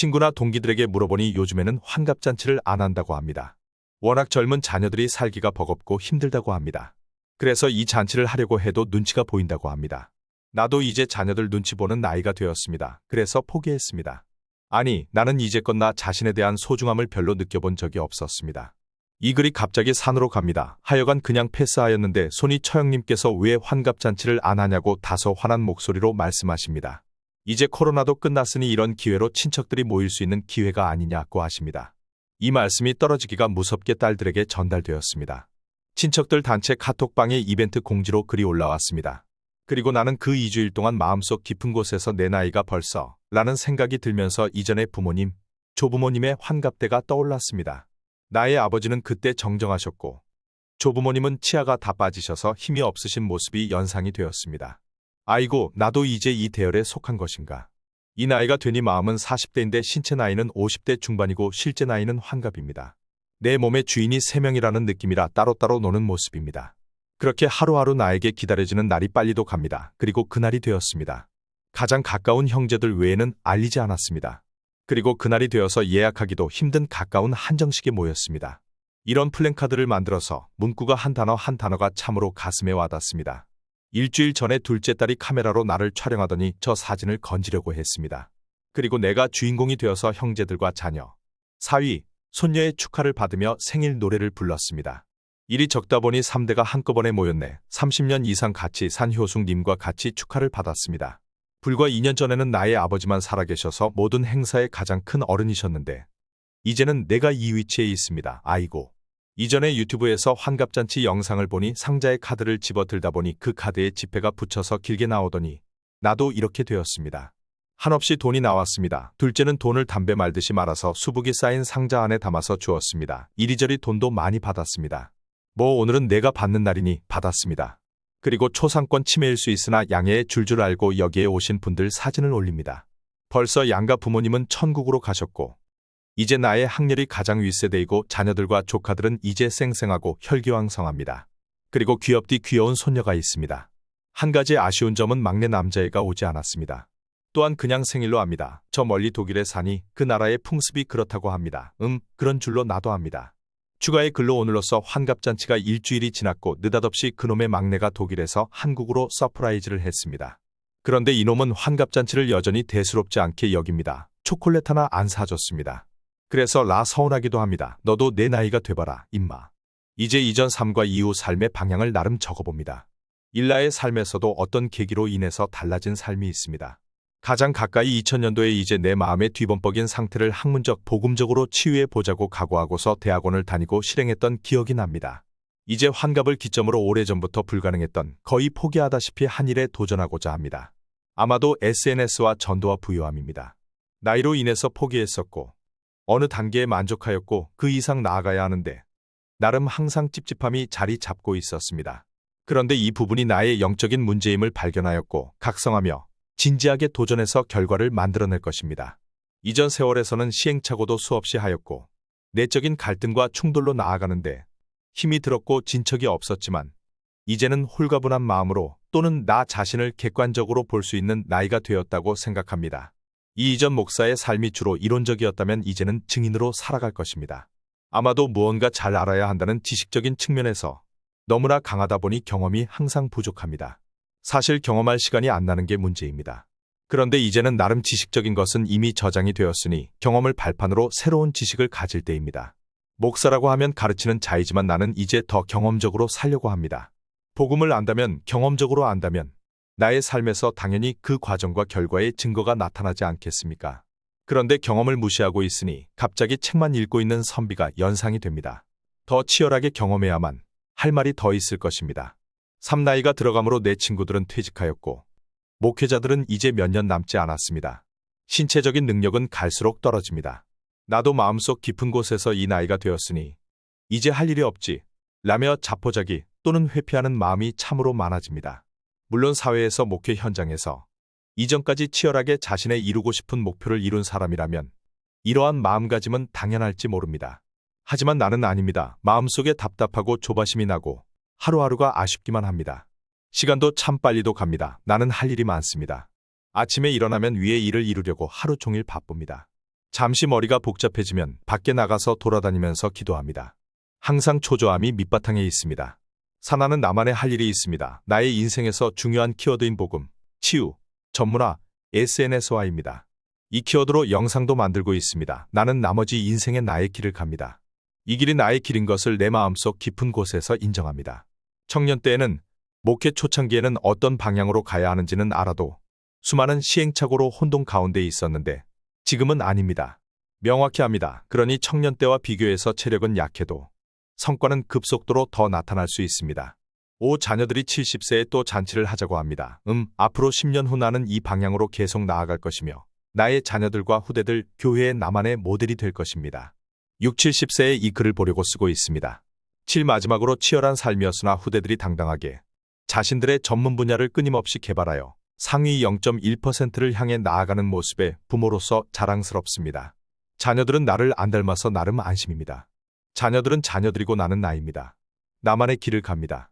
친구나 동기들에게 물어보니 요즘에는 환갑잔치를 안 한다고 합니다. 워낙 젊은 자녀들이 살기가 버겁고 힘들다고 합니다. 그래서 이 잔치를 하려고 해도 눈치가 보인다고 합니다. 나도 이제 자녀들 눈치 보는 나이가 되었습니다. 그래서 포기했습니다. 아니, 나는 이제껏 나 자신에 대한 소중함을 별로 느껴본 적이 없었습니다. 이 글이 갑자기 산으로 갑니다. 하여간 그냥 패스하였는데 손이 처형님께서 왜 환갑잔치를 안 하냐고 다소 화난 목소리로 말씀하십니다. 이제 코로나도 끝났으니 이런 기회로 친척들이 모일 수 있는 기회가 아니냐고 하십니다. 이 말씀이 떨어지기가 무섭게 딸들에게 전달되었습니다. 친척들 단체 카톡방에 이벤트 공지로 글이 올라왔습니다. 그리고 나는 그 2주일 동안 마음속 깊은 곳에서 내 나이가 벌써 라는 생각이 들면서 이전의 부모님, 조부모님의 환갑대가 떠올랐습니다. 나의 아버지는 그때 정정하셨고 조부모님은 치아가 다 빠지셔서 힘이 없으신 모습이 연상이 되었습니다. 아이고, 나도 이제 이 대열에 속한 것인가. 이 나이가 되니 마음은 40대인데 신체 나이는 50대 중반이고 실제 나이는 환갑입니다. 내 몸의 주인이 3명이라는 느낌이라 따로따로 노는 모습입니다. 그렇게 하루하루 나에게 기다려지는 날이 빨리도 갑니다. 그리고 그날이 되었습니다. 가장 가까운 형제들 외에는 알리지 않았습니다. 그리고 그날이 되어서 예약하기도 힘든 가까운 한정식에 모였습니다. 이런 플랜카드를 만들어서 문구가 한 단어 한 단어가 참으로 가슴에 와닿습니다. 일주일 전에 둘째 딸이 카메라로 나를 촬영하더니 저 사진을 건지려고 했습니다. 그리고 내가 주인공이 되어서 형제들과 자녀, 사위, 손녀의 축하를 받으며 생일 노래를 불렀습니다. 일이 적다 보니 3대가 한꺼번에 모였네. 30년 이상 같이 산 효숙님과 같이 축하를 받았습니다. 불과 2년 전에는 나의 아버지만 살아계셔서 모든 행사의 가장 큰 어른이셨는데 이제는 내가 이 위치에 있습니다. 아이고. 이전에 유튜브에서 환갑잔치 영상을 보니 상자에 카드를 집어 들다 보니 그 카드에 지폐가 붙여서 길게 나오더니 나도 이렇게 되었습니다. 한없이 돈이 나왔습니다. 둘째는 돈을 담배 말듯이 말아서 수북이 쌓인 상자 안에 담아서 주었습니다. 이리저리 돈도 많이 받았습니다. 뭐 오늘은 내가 받는 날이니 받았습니다. 그리고 초상권 침해일 수 있으나 양해의 줄줄 알고 여기에 오신 분들 사진을 올립니다. 벌써 양가 부모님은 천국으로 가셨고 이제 나의 학렬이 가장 윗세대이고 자녀들과 조카들은 이제 쌩쌩하고 혈기왕성합니다. 그리고 귀엽디 귀여운 손녀가 있습니다. 한 가지 아쉬운 점은 막내 남자애가 오지 않았습니다. 또한 그냥 생일로 합니다. 저 멀리 독일에 사니 그 나라의 풍습이 그렇다고 합니다. 음, 그런 줄로 나도 합니다. 추가의 글로 오늘로써 환갑잔치가 일주일이 지났고 느닷없이 그놈의 막내가 독일에서 한국으로 서프라이즈를 했습니다. 그런데 이놈은 환갑잔치를 여전히 대수롭지 않게 여깁니다. 초콜릿 하나 안 사줬습니다. 그래서 라 서운하기도 합니다. 너도 내 나이가 돼봐라, 임마. 이제 이전 삶과 이후 삶의 방향을 나름 적어봅니다. 일라의 삶에서도 어떤 계기로 인해서 달라진 삶이 있습니다. 가장 가까이 2000년도에 이제 내 마음의 뒤범벅인 상태를 학문적, 복음적으로 치유해 보자고 각오하고서 대학원을 다니고 실행했던 기억이 납니다. 이제 환갑을 기점으로 오래전부터 불가능했던 거의 포기하다시피 한 일에 도전하고자 합니다. 아마도 SNS와 전도와 부유함입니다. 나이로 인해서 포기했었고 어느 단계에 만족하였고 그 이상 나아가야 하는데 나름 항상 찝찝함이 자리 잡고 있었습니다. 그런데 이 부분이 나의 영적인 문제임을 발견하였고 각성하며 진지하게 도전해서 결과를 만들어낼 것입니다. 이전 세월에서는 시행착오도 수없이 하였고 내적인 갈등과 충돌로 나아가는데 힘이 들었고 진척이 없었지만 이제는 홀가분한 마음으로 또는 나 자신을 객관적으로 볼 수 있는 나이가 되었다고 생각합니다. 이 이전 목사의 삶이 주로 이론적이었다면 이제는 증인으로 살아갈 것입니다. 아마도 무언가 잘 알아야 한다는 지식적인 측면에서 너무나 강하다 보니 경험이 항상 부족합니다. 사실 경험할 시간이 안 나는 게 문제입니다. 그런데 이제는 나름 지식적인 것은 이미 저장이 되었으니 경험을 발판으로 새로운 지식을 가질 때입니다. 목사라고 하면 가르치는 자이지만 나는 이제 더 경험적으로 살려고 합니다. 복음을 안다면 경험적으로 안다면 나의 삶에서 당연히 그 과정과 결과의 증거가 나타나지 않겠습니까? 그런데 경험을 무시하고 있으니 갑자기 책만 읽고 있는 선비가 연상이 됩니다. 더 치열하게 경험해야만 할 말이 더 있을 것입니다. 삼나이가 들어감으로 내 친구들은 퇴직하였고 목회자들은 이제 몇 년 남지 않았습니다. 신체적인 능력은 갈수록 떨어집니다. 나도 마음속 깊은 곳에서 이 나이가 되었으니 이제 할 일이 없지 라며 자포자기 또는 회피하는 마음이 참으로 많아집니다. 물론 사회에서 목회 현장에서 이전까지 치열하게 자신의 이루고 싶은 목표를 이룬 사람이라면 이러한 마음가짐은 당연할지 모릅니다. 하지만 나는 아닙니다. 마음속에 답답하고 조바심이 나고 하루하루가 아쉽기만 합니다. 시간도 참 빨리도 갑니다. 나는 할 일이 많습니다. 아침에 일어나면 위의 일을 이루려고 하루 종일 바쁩니다. 잠시 머리가 복잡해지면 밖에 나가서 돌아다니면서 기도합니다. 항상 초조함이 밑바탕에 있습니다. 사나는 나만의 할 일이 있습니다. 나의 인생에서 중요한 키워드인 복음, 치유, 전문화, SNS화입니다. 이 키워드로 영상도 만들고 있습니다. 나는 나머지 인생의 나의 길을 갑니다. 이 길이 나의 길인 것을 내 마음속 깊은 곳에서 인정합니다. 청년 때에는 목회 초창기에는 어떤 방향으로 가야 하는지는 알아도 수많은 시행착오로 혼동 가운데 있었는데 지금은 아닙니다. 명확히 합니다. 그러니 청년 때와 비교해서 체력은 약해도 성과는 급속도로 더 나타날 수 있습니다. 오 자녀들이 70세에 또 잔치를 하자고 합니다. 음, 앞으로 10년 후 나는 이 방향으로 계속 나아갈 것이며 나의 자녀들과 후대들 교회의 나만의 모델이 될 것입니다. 6, 70세에 이 글을 보려고 쓰고 있습니다. 7 마지막으로 치열한 삶이었으나 후대들이 당당하게 자신들의 전문 분야를 끊임없이 개발하여 상위 0.1%를 향해 나아가는 모습에 부모로서 자랑스럽습니다. 자녀들은 나를 안 닮아서 나름 안심입니다. 자녀들은 자녀들이고 나는 나입니다. 나만의 길을 갑니다.